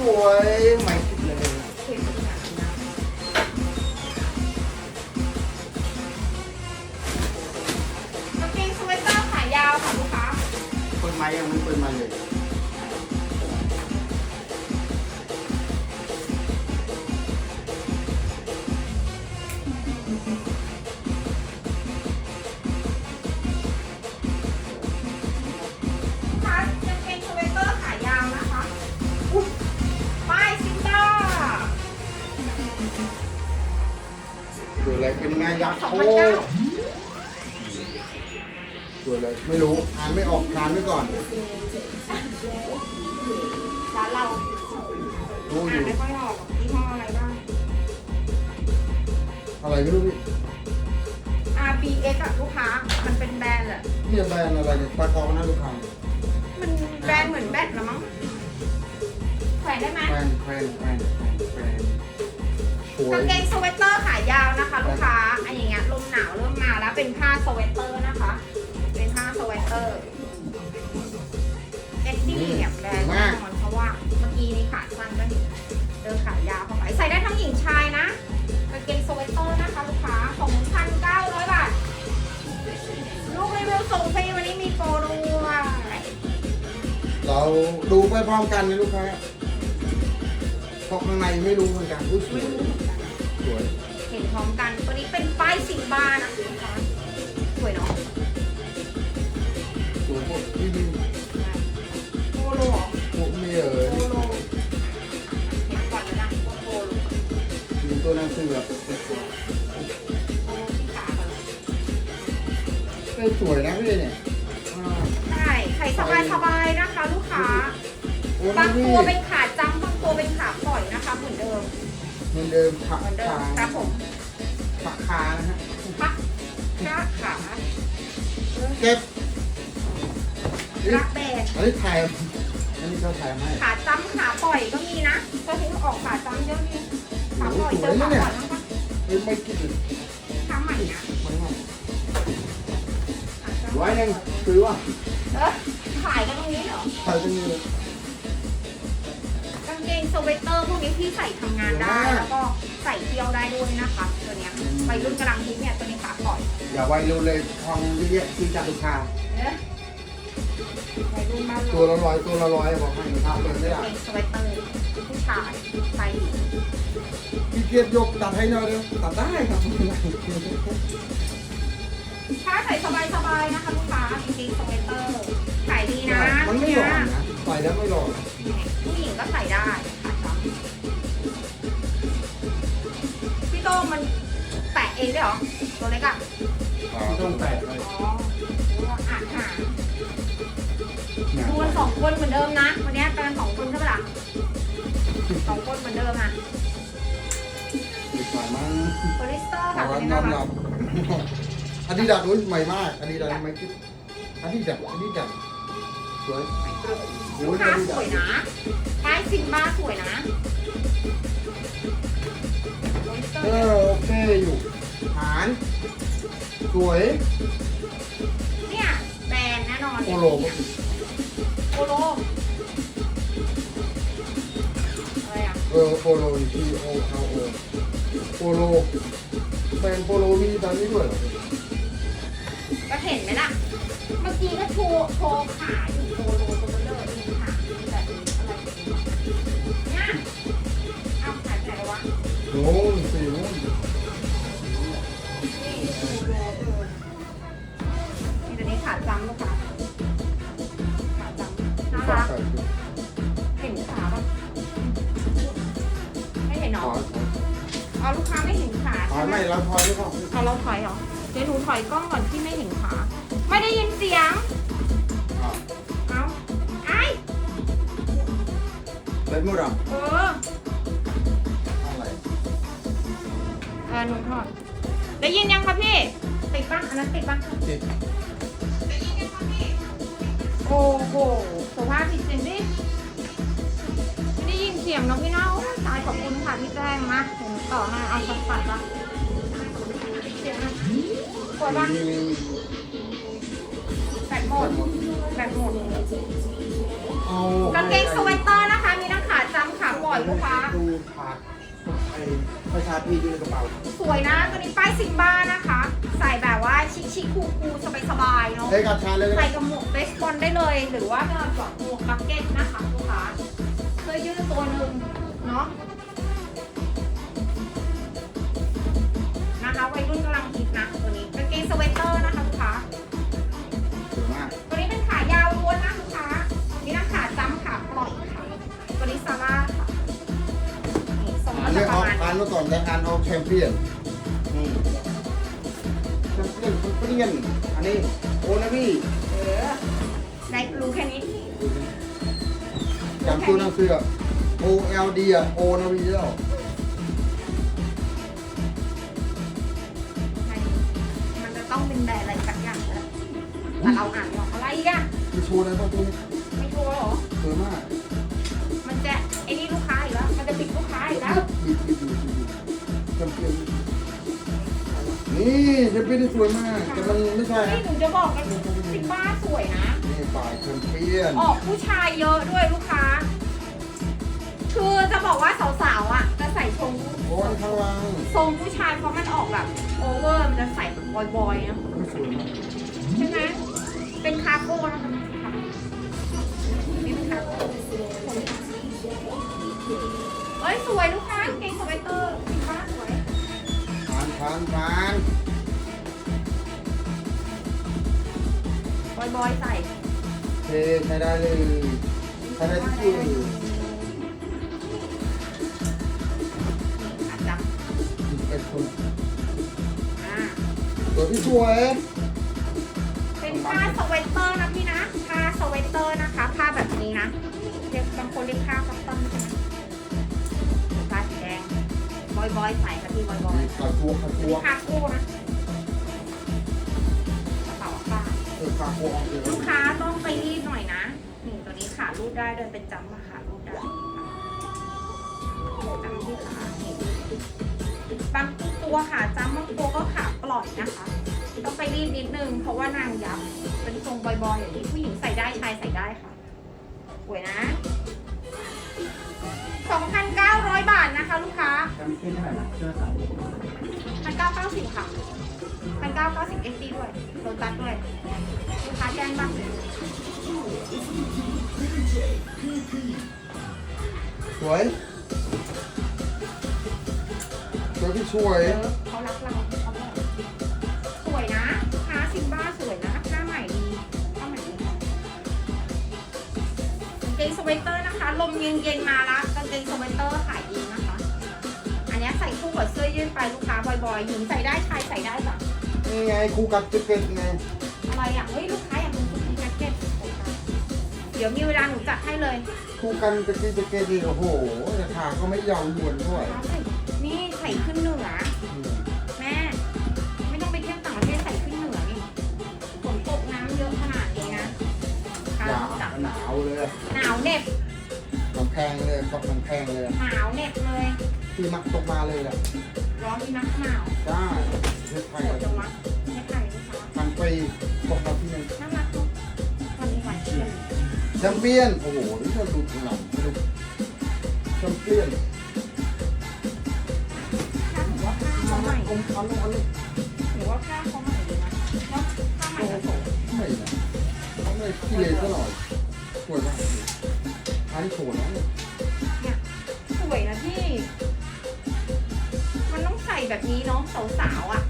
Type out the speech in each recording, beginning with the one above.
สวยใหม่ ยักษ์สองโอ้พันเก้าสวยเลยไม่รู้อ่านไม่ออกอ่านไว้ก่อนร้านเรารู้ออ่านยู่ไม่ค่อยออกยี่ห้ออะไรบ้าง อะไรไม่รู้พี่ RBX อะลูกค้า มันเป็นแบรนด์อะเนี่ยแบรนด์อะไรเนี่ยปลาทองนะลูกค้ามันแบรนด์เหมือนแบตละมั้งแขวนได้ไหมแบรนด์แบรนด์แบรนด์แบรนด์สวย กางเกงสเวตเตอร์ขายาวนะคะ ลูกค้าอันอย่างเงี้ยลมหนาวเริ่มมาแล้วเป็นผ้าสเวตเตอร์นะคะ เป็นผ้าสเวตเตอร์เอ็ดดี้เนี่ยแบรนด์แน่นอนเพราะว่าเมื่อกี้นี้ขาสั้นก็เห็นเดินขายาวเข้าไปใส่ได้ทั้งหญิงชายนะกางเกงสเวตเตอร์นะคะลูกค้า2,900บาทลูกรีวิวส่งฟรีวันนี้มีโปรด้วยเราดูไปพร้อมกันนะลูกค้าเพราะข้างในไม่รู้เหมือนกันอุ้ย ร้อมกัน ตัวนี้เป็นป้ายสิงบานะคะลูกค้าสวยเนาะสวยพวกพี่ดินโปโลเหรอพวกไม่เอ๋ยโปโลเห็นก่อนแล้วนะว่าโปโลมีตัวหนังสือแบบโปโลที่ขาก่อนเอ้ยสวยนะพี่เนี่ยอ่าได้ใส่สบายๆนะคะ ลูกค้าโอ้ยบางพี่ตัวเป็นขาจ้ำบางตัวเป็นขาปล่อยนะคะ เหมือนเดิม เหมือนเดิมขาเหมือนเดิขามครับผม ขาขานะฮะพักกระขาเก็บกระแบกอันนี้ถ่ายอันนี้เขาถ่ายมาให้ขาจ้ำขาปล่อยก็มีนะก็ถึงออกขาจ้ำเยอะดีขาปล่อยเจอขาปล่อยบ้างปะเอ้ยไม่คิดเลยขาใหม่นะไม่ไม่ขาจ้ำร้อยหนึ่งซื้อว่าเออขายกันตรงนี้เหรอถ่ายตรงนี้เลยกางเกงสเวตเตอร์พวกนี้พี่ใส่ทำงานได้แล้วก็ ใส่เที่ยวได้ด้วยนะคะตัวเนี้ยวัยรุ่นกำลังฮิตเนี่ยตัวนี้ขาปล่อยอย่าไว้เร็วเลยทองเยอะๆที่จัดลูกค้าเนอะวัยรุ่นบ้านตัวเราละร้อยตัวละร้อยบอกให้ทำเป็นไม่ได้กางเกงสเวตเตอร์ผู้ชายใส่พี่เกียรยกตัดให้หน่อยเดียวตัดได้ครับไม่เป็นไรถ้าใส่สบายๆนะคะลูกค้ากางเกงสเวตเตอร์ขายดีนะมันไม่หล่อนะใส่แล้วไม่หล่อนะผู้หญิงก็ใส่ได้ ค่ะจ๊ะพี่โต้งมันแปะเองด้วยเหรอ ตัวเล็กอะต้องแตะเลยอ๋ออ่านหาดูกันสองคนเหมือนเดิมนะ วันนี้กันสองคนใช่ปะล่ะสองคนเหมือนเดิมอะอีกหน่อยมั้งโพลิสเตอร์ค่ะเอาตัวละนี้น้นะอมคะรับอาดิดาสอุ้ยใหม่มากอาดิดาสไม่คิดอาดิดาสอาดิดาสสวย ลูกค้าสวยนะป้ายซิมบ้าสวยนะโพลิส เตอเอร์อโอเคอยู่ หารสวยเนี่ยแบรนด์แน่นอนโปโลเนี่ยโปโลอะไรอะเออโปโล P O L O โปโลแบรนด์โปโลมีตอนนี้ด้วยเหรอก็เห็นไหมล่ะ เมื่อกี้ก็โชว์โชว์ขาอยู่ โน้นสีโน้นนี่โปโลเออนี่ตัวนี้ขาจำลูกค้าขาจำน่ารักเห็นขาปะไม่เห็นหรขอออ๋อลูกค้าไม่เห็นขาใช่ไหมไม่รับพอหรือเปล่าเอาเราถอยเหรอ เดี๋ยวหนูถอยกล้องก่อนที่ไม่เห็นขา ไม่ได้ยินเสียงเอาไอ้เป็นมือดเออ เออหนูถอดได้ยินยังคะพี่ ติดบ้างอันนั้นติดบ้างติดได้ยินยังคะพี่ โอ้โหสุภาพผิดจริงดิไม่ได้ยินเสียงน้องพี่เน้องตายขอบคุณค่ะที่แจ้งมาเดี๋ยวหนูต่อให้เอาสักปัดละเสียงนะปวดบ้างมีมีมีแบตหมดแบตหมดเอากางเกงสเวตเตอร์นะคะ มีทั้งขาจำขาก่อนลูกค้า ดูถาดไอ้ ประชาพีอยู่ในกระเป๋าสวยนะตัวนี้ป้ายซิมบ้านะคะ ใส่แบบว่าชิคชิคคูคูสบายสบายๆเนาะเฮ้ยกับชาเลย ใส่กับหมวกเบสบอลได้เลย หรือว่าเป็นกับหมวกบักเก็ตนะคะลูกค้าเสื้อยืดตัวหนึ่งเนาะนะคะวัยรุ่นกำลังฮิตนะตัวนี้กางเกงสเวตเตอร์นะคะลูกค้า สวยมากตัวนี้เป็นขายาวล้วนนะลูกค้านี่นะขาจ้ำขาปล่อยค่ะ ตัวนี้ซาร่า ค่ะนี่ทรงอ่าก็นจะเองาอ่านนี้มาก่อนรายการออกแชมเปี้ยนนี่แชมเปี้ยนแชมเปี้ยนอันนี้โอนาวีเออในรู้แค่นี้จำตัวหนังสือ O L D อะโอนาวีแล้วมันจะต้องเป็นแบรนด์อะไรสักอย่างแล้วแต่เราอ่านว่าอะไรอีกอะมีโชว์อะไรบ้างตัวนี้ไม่ชัวร์หรอสวยมาก นี่แชมเปี้ยนที่สวยมาก แต่มันไม่ใช่นี่นะหนูจะบอกกันซิมบ้าสวยนะ นี่ฝ่ายแชมเปี้ยนออกผู้ชายเยอะด้วยลูกค้า คือจะบอกว่าสาวๆอะ จะใส่ทรงโอ้ยข้างล่างทรงผู้ชายเพราะมันออกแบบโอเวอร์มันจะใส่แบบบอยๆนะไม่สวยมากใช่ไหมเป็นคาร์โก้นะคะนี่เป็นคาร์โก้เอ้ยสวยลูกค้ากางเกงสไวเตอร์สีฟ้าสวยผ่านผ่านผ่าน บอยๆใส่เทใช้ได้เลยใช้ได้ทุกตัวเลยอาจจะเป็นคนอ่าตัวที่สวยเป็นผ้าสเวตเตอร์นะพี่นะผ้าสเวตเตอร์นะคะผ้าแบบนี้นะเรียกบางคนเรียกผ้าคัสตอมใช่ไหมผ้าสีแดงบอยๆใส่ค่ะพี่บอยขาตัวขาๆตันี่วคาโก้นะ ลยลูกค้าต้องไปรีดหน่อยนะนี่ตัวนี้ขารูดได้เลยเป็นจำมาขารูดได้จำที่ขานี่บางตัวขาจำบางตัวก็ขาปล่อยนะคะ ต้องไปรีดนิดนึงเพราะว่านางยับ เป็นทรงบอยๆอย่างนี้ผู้หญิงใส่ได้ชายใส่ได้ค่ะสวยนะ2,900 บาทนะคะ ลูกค้าจำเป็นเท่าไห ร่นะเชื่อสาว1,990ค่ะ1,990 SD ด้วยโดนตัดด้วยลูกค้าแจ้งบ้างสวยตัวที่สวย เออเขารักเราเขาบอกสวยนะผ้าซิมบ้าสวยนะผ้าใหม่ดีผ้าใหม่ดีกางเกงสเวตเตอร์นะคะ ลมเย็นๆมาละกางเกงสเวตเตอร์ขายดีนะคะ อันเนี้ยใส่คู่กับเสื้อยืดไปลูกค้าบ่อยๆหญิงใส่ได้ชายใส่ได้จ้ะ นี่ไงครูกัดจะเป็นไงอะไรอะเฮ้ยลูกค้าอยากเป็นชุดแจ็คเก็ตเดี๋ยวมีเวลาหนูจัดให้เลยครูกันจะกินจะเกดีโอ้โหราคาก็ไม่เยาวยวนด้วยใส่นี่ใส่ขึ้นเหนือแม่ไม่ต้องไปเที่ยวต่างประเทศใส่ขึ้นเหนือนี่ฝนตกน้ำเยอะขนาดนี้นะอย่าจับหนาวเลยหนาวเหน็บน้ำแพงเลยตกน้ำแพงเลยหนาวเหน็บเลยที่มักตกมาเลยแหละร้อนมีนักหนาวจ้า เฮ็ดไทโหยจังวะไม่ไทยลูกค้าพันปีตกมาที่หนึงน่ารักเนอะวันนี้วันเที่ยงแชมเปี้ยน โอ้โห นี่เราดูข้างหลังดูแชมเปี้ยนถ้าหนูว่าผ้าเขาใหม่อมคันอันนี้หนูว่าผ้าเขาใหม่ดีนะเนาะผ้าใหม่กระโสดไม่นะเขาไม่ขี้เลยซะหน่อยสวยมากอันนี้โชว์นะเนี่ยเนี่ยสวยนะพี่ มันต้องใส่แบบนี้เนาะสาวๆอะ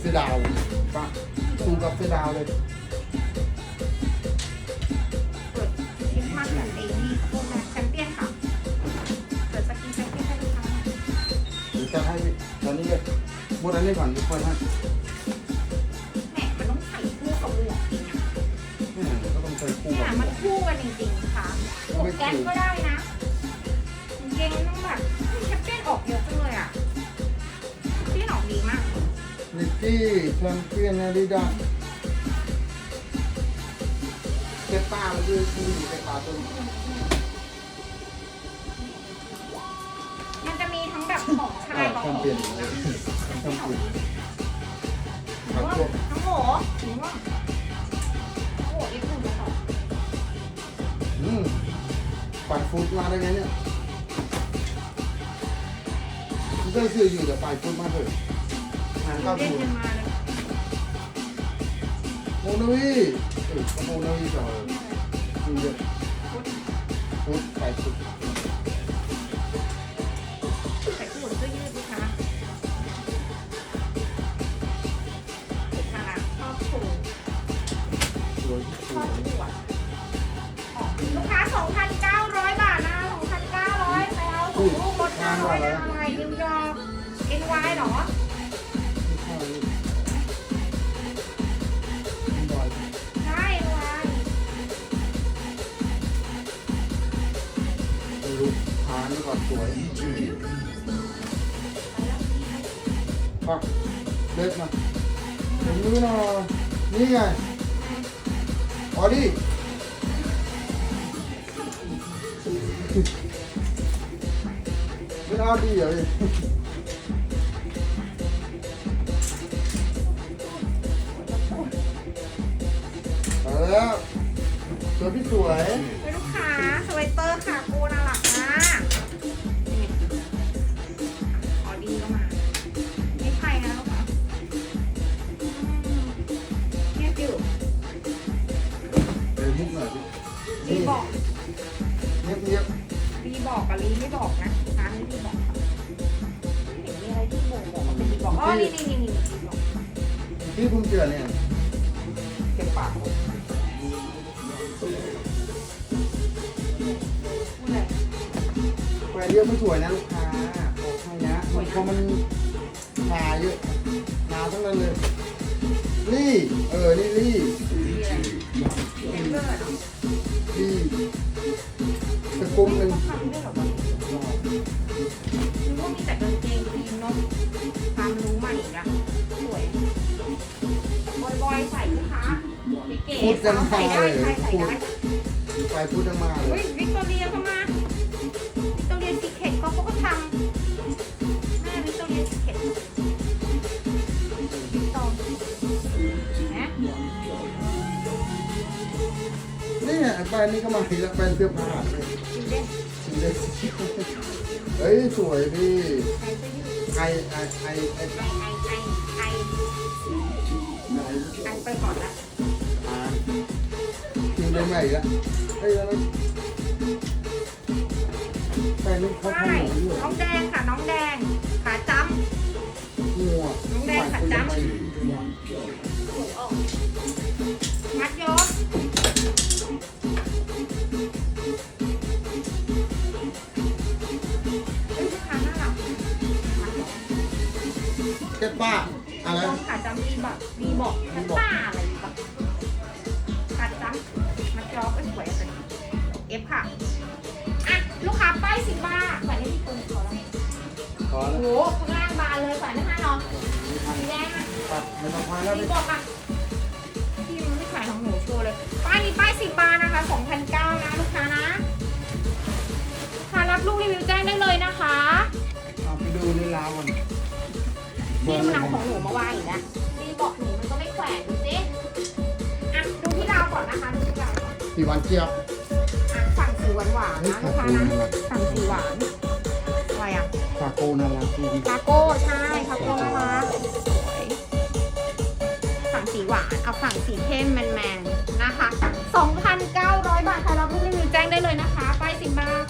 เสือดาวป่ะซูกับเสือดาวเลยเปิดคริสต์มาสแบบนี้พวกนะแชมเปี้ยนค่ะ เปิดสกินแชมเปี้ยนให้ลูกค้าหน่อยเดี๋ยวจะให้ตอนนี้เลยหมดอันนี้ก่อนทุกคนฮะแหมมันต้องใส่คู่กับหมวกจริงอะแม่ก็ต้องใช้คู่เนี่ยกับมันคู่กันจริงๆค่ะหมวกแก๊ปก็ได้นะกางเกงต้องแบบแชมเปี้ยนออกเยอะจังเลยอะแชมเปี้ นออกดีมากนิกกี้แชมเปี้ยนอาดิดาสเก็บป้ามันคือคืออยู่ในป่าต้นมันจะมีทั้งแบบของชายกับแชขอมงหเปี้ยนญิงนะแชมเปี้ยนหครัรืบอว่าพวกน้องโหหรือว่าโอ้โหอีกหนึ่งกระสอบอืมปั่นฟุตมาได้ไงเนี่ยไม่ได้ซื้ออยู่แต่ปั่นฟุตมาเถอะหารเข้าเล่นทุนกันมโมนาวีเออโมนาวีต่อดูเยอะฟุตไปฟุตใส่ขวดเสื้อยืดดิคะเด็กค่ะชอบสูงสวยสชวอบยขวดลูกค้า 2,900 บาทนะ2,900ไปเอาของลูกลด900ได้อะไรนิวยอร์ก NY เหรอ ปักเด็ดมาเห็นมือหนอนี่ไงออดี้ไม่เอาดีเหรอพี่เอาแล้วสวยพี่สวย แหวนเยอะไม่สวยนะลูกค้าบอกให้นะมันพราะมันหาเยอะหนาทั้งนั้นเลยรี่เออนี่รี่รีอะไรเต็มเลยเหรอรี่ตะกุมหนึ่งทำได้เหรอว่ามีแต่กางเกงยีนเนาะความรู้ใหม่อีกละสวยบอยๆใส่ลูกค้าเก๋ๆสาวใส่ได้ใครใส่ได้ไปพูดมาเลเฮ้ยวิกตอเรียก็มาวิกตอเรียซี เขาก็ทำแม่วิกตอเรียซีเคทวิกตอนะนี่ไงไปนี่ก็มาอีกแล้วไปเสื้อผ้าเลยดูเด่นสีเลยเฮ้ยสวยพี่ใครจะยืดไอไอไอไอไอไอไอไอไปก่อนละอ่ากินได้ไหมอีกแล้วเฮ้ยแล้ว ไปนี่เขาใช่ทำหนูด้วยน้องแดงค่ะน้องแดง ขาจ้งัวน้องแดงขัดจ้ำไปำถูกออกมัดยกเฮ้ยลูกค้าน่ารักมัดยกเก็บป้าอะไรลองขาจำรีบอกรีบอกขั้นป้าอะไรแบบขาจำมัดยอกเป็นสวยเลยเอฟค่ะอะ โอ้แล้วโหข้างล่างบานเลยใส่ได้ห้าเนาะสีแดงอะปัดไม่ต้องพายแล้วรีพี่บอกอะพี่มันไม่ขายของหนูโชว์เลย ป้ายนี้ป้ายสิบบาทนะคะสองพันเก้านะลูกค้านะลูกค้ารับลูกรีวิวแจ้งได้เลยนะคะเอาไปดูในราวก่อนนี่มันเอาของหนูมาวางอีกแล้วรีบอกหนูมันก็ไม่แขวนดูสิอะดูที่ราวก่อนนะคะดูที่ราวก่อนสีหวานเจี๊ยบอะฝั่งสีหวานหวานๆนะลูกค้านะฝั่งสีหวานอะไรอะ คาโก้น่ารักดีคาโก้ใช่คาโก้น่ารักสวยฝั่งสีหวานเอาฝั่งสีเข้มแมนๆนะคะ 2,900 บาทใครรับลูกรีวิวแจ้งได้เลยนะคะไปสิบบาท